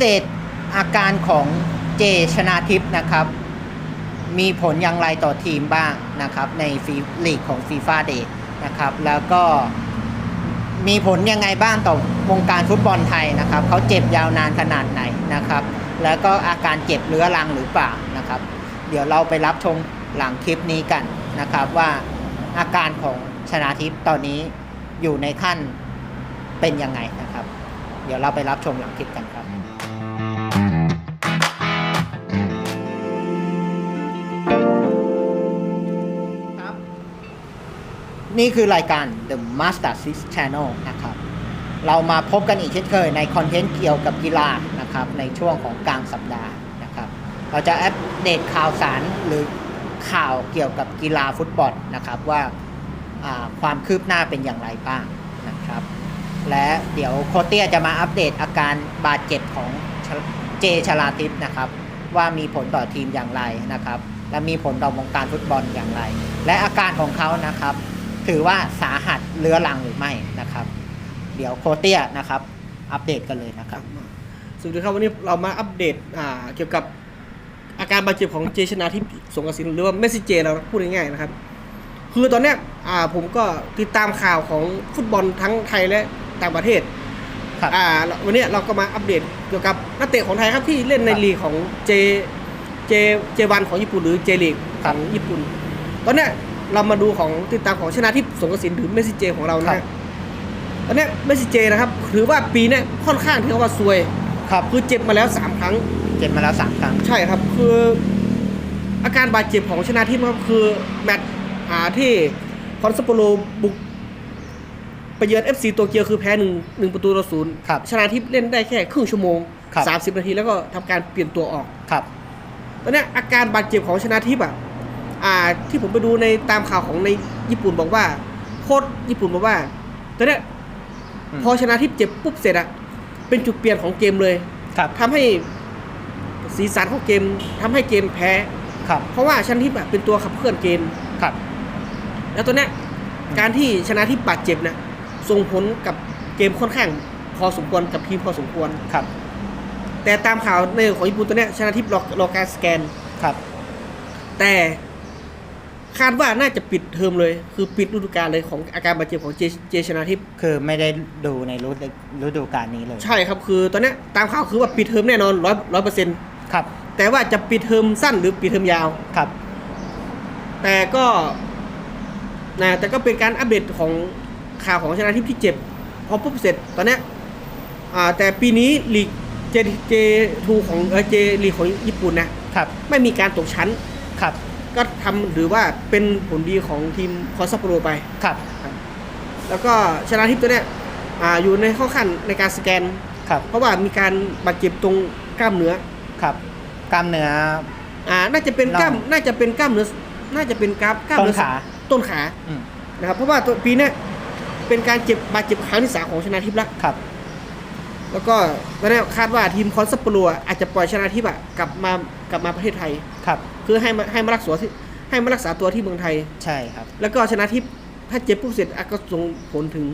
เดตอาการของเจชนาทิพย์นะครับ มีผลอย่างไรต่อทีมบ้างนะครับ ในฟีลีกของฟีฟ่าเดย์นะครับ แล้วก็มีผลยังไงบ้างต่อวงการฟุตบอลไทยนะครับ เขาเจ็บยาวนานขนาดไหนนะครับ แล้วก็อาการเจ็บเรื้อรังหรือเปล่านะครับ เดี๋ยวเราไปรับชมหลังคลิปนี้กันนะครับว่าอาการของชนาทิพย์ตอนนี้อยู่ในขั้นเป็นยังไงนะครับ เดี๋ยวเราไปรับชมหลังคลิปกันครับ นี่คือรายการ The Master Six Channel นะครับ เรามาพบกันอีกเช่นเคยในคอนเทนต์เกี่ยวกับกีฬานะครับในช่วงของกลางสัปดาห์นะครับ เราจะอัปเดตข่าวสารหรือข่าวเกี่ยวกับกีฬาฟุตบอลนะครับว่าความคืบหน้าเป็นอย่างไรบ้างนะครับ และเดี๋ยวโคเตียจะมาอัปเดตอาการบาดเจ็บของเจชลาทิพย์นะครับ ว่ามีผลต่อทีมอย่างไรนะครับ และมีผลต่อวงการฟุตบอลอย่างไร และอาการของเขานะครับ ถือว่าสาหัสเรื้อรังหรือไม่นะครับ เดี๋ยวโคชเตียนะครับ อัปเดตกันเลยนะครับ สวัสดีครับวันนี้เรามาอัปเดตอ่าเกี่ยวกับอาการบาดเจ็บของเจชนาทิพย์สงกระสินหรือว่าเมสซี่เจเราพูดง่ายๆนะครับ คือตอนเนี้ยอ่าผมก็ติดตามข่าวของฟุตบอลทั้งไทยและต่างประเทศครับ อ่าวันเนี้ยเราก็มาอัปเดตเกี่ยวกับนักเตะของไทยครับที่เล่นในครับลีกของเจเจเจวันของญี่ปุ่นหรือเจลีกครัขบองญี่ปุ่น ตอนเนี้ย เรามาดูของติดตามของชนะทิพย์สงกระสินหรือเมสซี่เจของเรานะครัฮะบตอนเนี้ยเมสซี่เจนะครับถือว่าปีเนี้ยค่อนข้างที่ว่าซวยครับคือเจ็บมาแล้วสามครั้ง เจ็บมาแล้วสามครั้ง ใช่ครับ คืออาการบาดเจ็บของชนะทิพย์ครับคือแมตช์อ่าที่คอนซาโปโลบุกไปเยือน FC โตเกียวคือแพ้หนึ่งหนึ่งประตูต่อศูนย์ครับชนะทิพย์เล่นได้แค่ครึ่งชั่วโมงครับสามสิบนาทีแล้วก็ทำการเปลี่ยนตัวออกครับตอนเนี้ยอาการบาดเจ็บของชนะทิพย์อะ อ่าที่ผมไปดูในตามข่าวของในญี่ปุ่นบอกว่า โค้ชญี่ปุ่นบอกว่าตอนเนี้ยอืม พอชนะทิพย์เจ็บปุ๊บเสร็จอะเป็นจุดเปลี่ยนของเกมเลยครับทำให้สีสันของเกมทำให้เกมแพ้ ครับเพราะว่าชนะทิพย์อะเป็นตัวขับเคลื่อนเกม ครับ แล้วตัวเนี้ยการที่ชนะทิพย์บาดเจ็บนะส่งผลกับเกมค่อนข้างพอสมควรกับทีมพอสมควร ครับ แต่ตามข่าวในของญี่ปุ่นตัวเนี้ยชนะทิพย์รอรอการสแกน ครับ แต่ คาดว่าน่าจะปิดเทอมเลย คือปิดฤดูกาลเลยของอาการบาดเจ็บของเจเจชนะทิพย์คือไม่ได้ดูในฤดูฤดูกาลนี้เลยใช่ครับคือตอนเนี้ยตามข่าวคือว่าปิดเทอมแน่นอนร้อยร้อยเปอร์เซ็นต์ครับแต่ว่าจะปิดเทอมสั้นหรือปิดเทอมยาวครับ แต่ก็นะแต่ก็เป็นการอัปเดตของข่าวของชนะทิพย์ที่เจ็บพอปุ๊บเสร็จตอนเนี้ยอ่าแต่ปีนี้ลีกเจเจทูของเออเจลีกของญี่ปุ่นนะครับ ไม่มีการตกชั้นครับ ก็ทำหรือว่าเป็นผลดีของทีมคอสซัปโปโรไป ครับ แล้วก็ชนะทิพย์ตัวเนี้ยอ่าอยู่ในข้อขั้นในการสแกน ครับ เพราะว่ามีการบาดเจ็บตรงกล้ามเนื้อ ครับ กล้ามเนื้อ อ่า น่าจะเป็นกล้าม น่องน่าจะเป็นกล้ามเนื้อ น่าจะเป็นกล้ามกล้ามต้นเนื้อขาต้นขาอืมนะครับ เพราะว่าตัวปีเนี้ยเป็นการเจ็บบาดเจ็บครั้งที่สามของชนะทิพย์แล้วครับ แล้วก็ตอนนี้คาดว่าทีมคอนซัปโปโรอะอาจจะปล่อยชนะทิพย์อะกลับมากลับมาประเทศไทย ครับ คือให้มาให้มารักษาที่ให้มารักษาตัวที่เมืองไทย ใช่ครับ แล้วก็ชนะทิพย์ถ้าเจ็บปุ๊บเสร็จอะก็ส่งผลถึง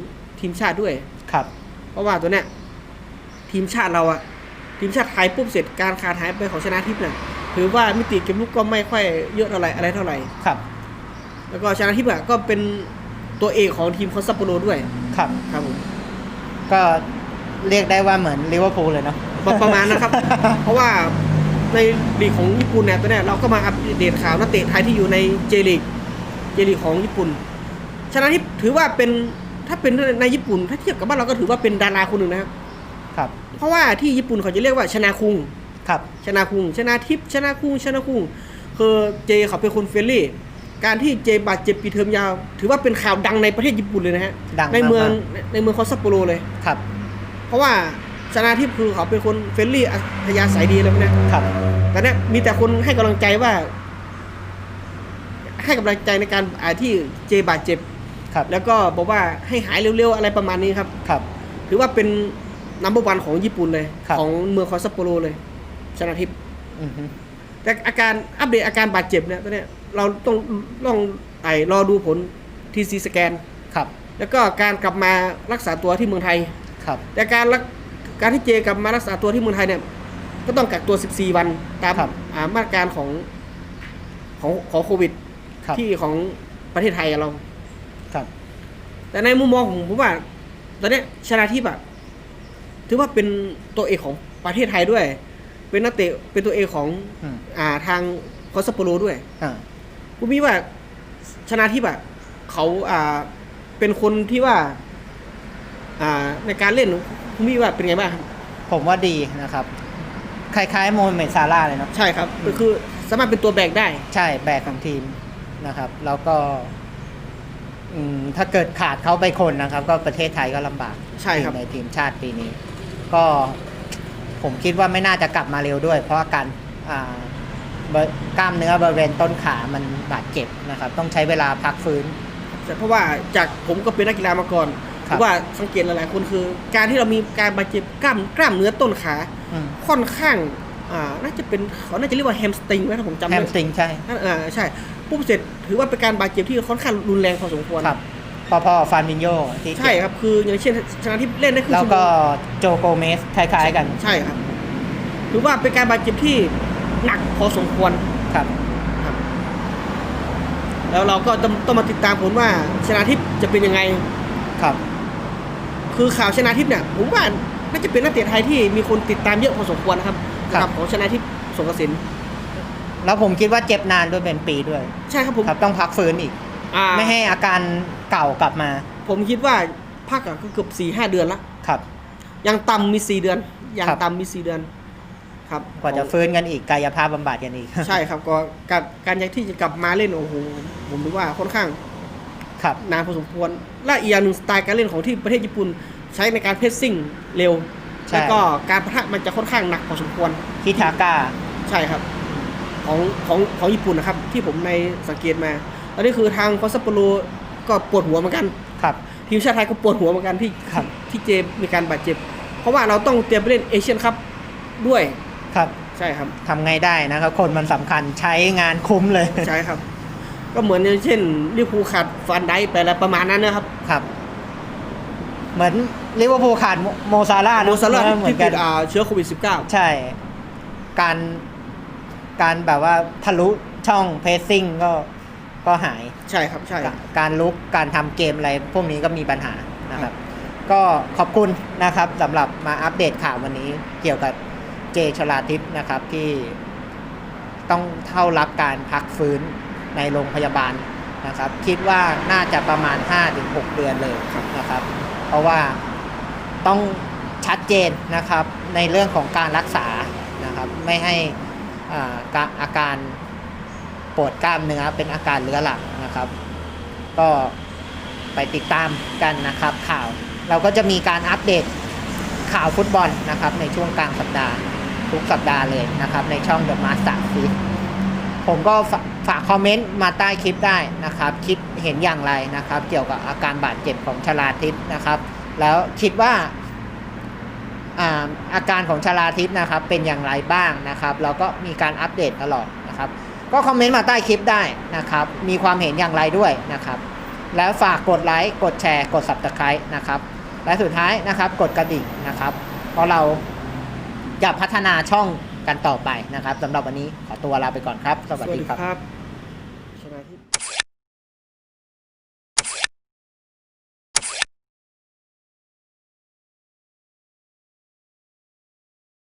ทีมชาติด้วย ครับ เพราะว่าตัวเนี้ยทีมชาติเราอะทีมชาติไทยปุ๊บเสร็จการขาดหายไปของชนะทิพย์เนี่ยถือว่ามิติเกมลุกก็ไม่ค่อยเยอะเท่าไหร่อะไรเท่าไหร่ ครับ แล้วก็ชนะทิพย์อะก็เป็นตัวเอกของทีมคอนซัปโปโรด้วย ครับ ครับผม ก็ เรียกได้ว่าเหมือนลิเวอร์พูลเลยเนาะประประมาณนะครับ เพราะว่าในลีกของญี่ปุ่นเนี่ยตัวเนี้ยเราก็มาอัปเดตข่าวนักเตะไทยที่อยู่ในเจลีกเจลีกของญี่ปุ่น ชนะทิพย์ถือว่าเป็นถ้าเป็นในญี่ปุ่น ถ้าเทียบกับบ้านเราก็ถือว่าเป็นดาราคนหนึ่งนะครับ ครับ เพราะว่าที่ญี่ปุ่นเขาจะเรียกว่าชนะคุง ครับ ชนะคุง ชนะทิพย์ชนะคุง ชนะคุง คือเจเขาเป็นคนเฟรนลี่ การที่เจบาดเจ็บปีเทอมยาว ถือว่าเป็นข่าวดังในประเทศญี่ปุ่นเลยนะฮะดังในเมืองมากในเมืองคอสซัปโปโรเลย ครับ เพราะว่าชนะทิพย์คือเขาเป็นคนเฟรนลี่อัธยาศัยดีเลยพวกเนะครับแต่เนี้ยมีแต่คนให้กำลังใจว่า ให้กำลังใจในการอ่าที่เจบาดเจ็บครับ แล้วก็บอกว่าให้หายเร็วๆอะไรประมาณนี้ครับครับ ถือว่าเป็นนัมเบอร์วันของญี่ปุ่นเลยครับของเมืองคอสซัปโปโรเลย ชนะทิพย์อือฮึแต่อาการอัปเดตอาการบาดเจ็บเนี่ยตอนเนี้ยเราต้องต้องไอ้รอดูผลทีซีสแกนครับ แล้วก็การกลับมารักษาตัวที่เมืองไทย ครับ แต่การรักการที่เจกลับมารักษาตัวที่เมืองไทยเนี่ยก็ต้องกักตัว 14 วันตามครับอ่ามาตรการของของของโควิดครับ ที่ของประเทศไทยอะเรา ครับ แต่ในมุมมองของผมว่า ตอนเนี้ยชนาทิพย์อะถือว่าเป็นตัวเอกของประเทศไทยด้วย เป็นนักเตะเป็นตัวเอกของอืมอ่าทางคอสโปโรด้วย อ่า ผมมีว่าชนาทิพย์อะเขาอ่าเป็นคนที่ว่าอ่า ในการเล่นผมมีว่าเป็นไงบ้างครับผมว่าดีนะครับ คล้ายๆโมฮัมเหม็ดซาร่าห์เลยเนาะใช่ครับก็คือสามารถเป็นตัวแบกได้ ใช่แบกของทีมนะครับ แล้วก็อืมถ้าเกิดขาดเขาไปคนนะครับ ก็ประเทศไทยก็ลำบากใช่ครับในทีมชาติปีนี้ ก็ผมคิดว่าไม่น่าจะกลับมาเร็วด้วย เพราะอาการอ่าเบอร์กล้ามเนื้อบริเวณต้นขามันบาดเจ็บนะครับ ต้องใช้เวลาพักฟื้นแต่เพราะว่าจากผมก็เป็นนักกีฬามาก่อน ครับว่าสังเกตหลายๆคนคือ การที่เรามีการบาดเจ็บกล้ามกล้ามเนื้อต้นขา อืม ค่อนข้างอ่าน่าจะเป็นเขาน่าจะเรียกว่าแฮมสตริงไหมถ้าผมจำแฮไม่มสตริงใช่อ่าใช่ปุ๊บเสร็จถือว่าเป็นการบาดเจ็บที่ค่อนข้างรุนแรงพอสมควร ครับพอๆฟานมินโยที่เจ็บใช่ครับคืออย่างเช่นชนะที่เล่นได้ครึ่งแล้วชั่วโมก็งโจโกเมสคล้ายๆกันใช่ครับถือว่าเป็นการบาดเจ็บที่หนักพอสมควร ครับครับแล้วเราก็ต้องต้องมาติดตามผลว่าชนะทิพย์จะเป็นยังไง ครับ คือข่าวชนะทิพย์เนี่ยผมว่าน่าจะเป็นนักเตะไทยที่มีคนติดตามเยอะพอสมควรนะครับครับ ของชนะทิพย์สงกระสินแล้วผมคิดว่าเจ็บนานด้วยเป็นปีด้วยใช่ครับผมครับต้องพักฟื้นอีก อ่าไม่ให้อาการเก่ากลับมาผมคิดว่าภาคอะก็เกือบสี่ห้าเดือนละครับยังต่ำมีสี่เดือนยังครับ ต่ำมีสี่เดือน ครับกว่าจะฟื้นกันอีกกายภาพบำบัดกันอีก ใช่ครับก็กับการยังที่จะกลับมาเล่นโอ้โหผมดูว่าค่อนข้าง ครับนานพอสมควรและอีกอย่างหนึ่งสไตล์การเล่นของที่ประเทศญี่ปุ่น ใช้ในการเพรสซิ่งเร็วใช่ แล้วก็การประทะมันจะค่อนข้างหนักพอสมควรคิทาก้า ใช่ครับของของของญี่ปุ่นนะครับ ที่ผมในสังเกตมาแล้วนี่คือทางคอสเปโรก็ปวดหัวเหมือนกัน ครับ ทีมชาติไทยก็ปวดหัวเหมือนกันที่ครับ ที่เจมีการบาดเจ็บ เพราะว่าเราต้องเตรียมไปเล่นเอเชียนคัพด้วยครับใช่ครับ ทำไงได้นะครับ คนมันสำคัญใช้งานคุ้มเลย ใช่ครับ ก็เหมือนอย่างเช่นลิเวอร์พูลขาดฟันไดค์ไปแล้วประมาณนั้นนะครับ ครับ เหมือนลิเวอร์พูลขาดโมโมซาร่าห์นะโมซาร่าห์เหมือที่นกัตินดอ่าเชื้อโควิด -19 ใช่ การการแบบว่าทะลุช่องเพสซิ่งก็ก็หายใช่ครับใช่กการลุกการทำเกมอะไรพวกนี้ก็มีปัญหานะครับ ก็ขอบคุณนะครับสำหรับมาอัปเดตข่าววันนี้เกี่ยวกับเจชลาทิพย์นะครับที่ต้องเข้ารับการพักฟื้น ในโรงพยาบาลนะครับ คิดว่าน่าจะประมาณ 5-6 เดือนเลยนะครับ เพราะว่าต้องชัดเจนนะครับในเรื่องของการรักษานะครับ ไม่ให้อ่ากะอาการปวดกล้ามเนื้อเป็นอาการเรื้อรังนะครับ ก็ไปติดตามกันนะครับ ข่าวเราก็จะมีการอัปเดตข่าวฟุตบอลนะครับ ในช่วงกลางสัปดาห์ทุกสัปดาห์เลยนะครับ ในช่อง The Master f i t ผมก็ฝากคอมเมนต์มาใต้คลิปได้นะครับ คิดเห็นอย่างไรนะครับ เกี่ยวกับอาการบาดเจ็บของชลาทิพย์นะครับ แล้วคิดว่าอาการของชลาทิพย์นะครับเป็นอย่างไรบ้างนะครับแล้วก็มีการอัปเดตตลอดนะครับ ก็คอมเมนต์มาใต้คลิปได้นะครับ มีความเห็นอย่างไรด้วยนะครับ แล้วฝากกดไลค์กดแชร์กด subscribe นะครับและสุดท้ายนะครับ กดกระดิ่งนะครับ เพราะเราจะพัฒนาช่องกันต่อไปนะครับสำหรับวันนี้ ตัวลาไปก่อนครับ สวัสดีครับ